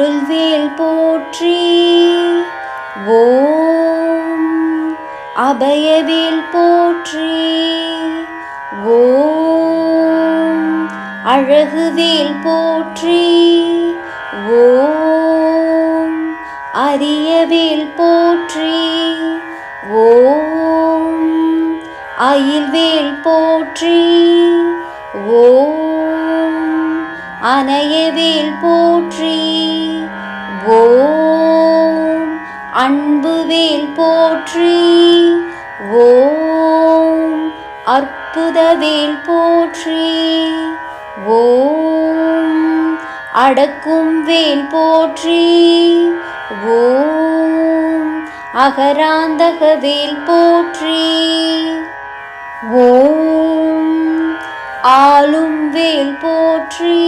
அருள்வேல் போற்றி. ஓம் அபயவேல் போற்றி. ஓம் அழகுவேல் போற்றி. ஓம் அரியவேல் போற்றி. ஓம் அயில்வேல் போற்றி. ஓம் அனையவேல் போற்றி. ஓம் அன்புவேல் போற்றி. ஓம் அற்புதவேல் போற்றி. ஓம் அடக்கும் வேல் போற்றி. ஓம் அகராந்தக வேல் போற்றி. ஓம் ஆளும் வேல் போற்றி.